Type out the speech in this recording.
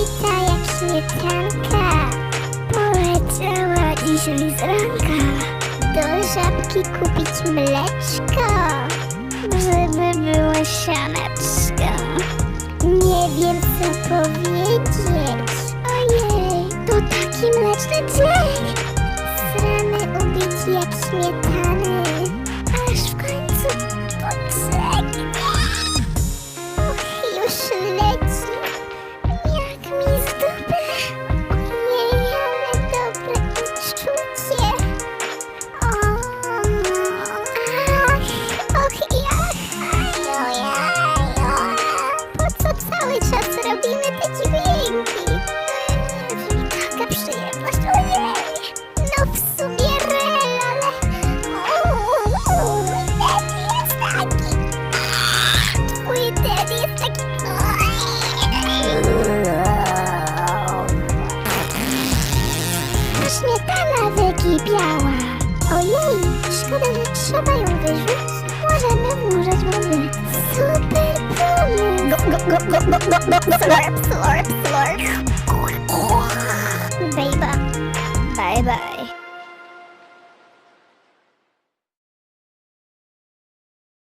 ubita jak śmietanka. Poleciała dzisiaj z ranka do żabki kupić mleczko, żeby była sianeczka. Nie wiem co powiedzieć. Ojej, to taki mleczny dzień. Sramy ubić jak Śmietana wykipiała. Ojej, szkoda, że trzeba ją wyrzucić. Możemy wmurzać wodę. Super pomysł. Go, go, go, go, go, go, go, slurp, slurp, slurp. Baby, bye bye.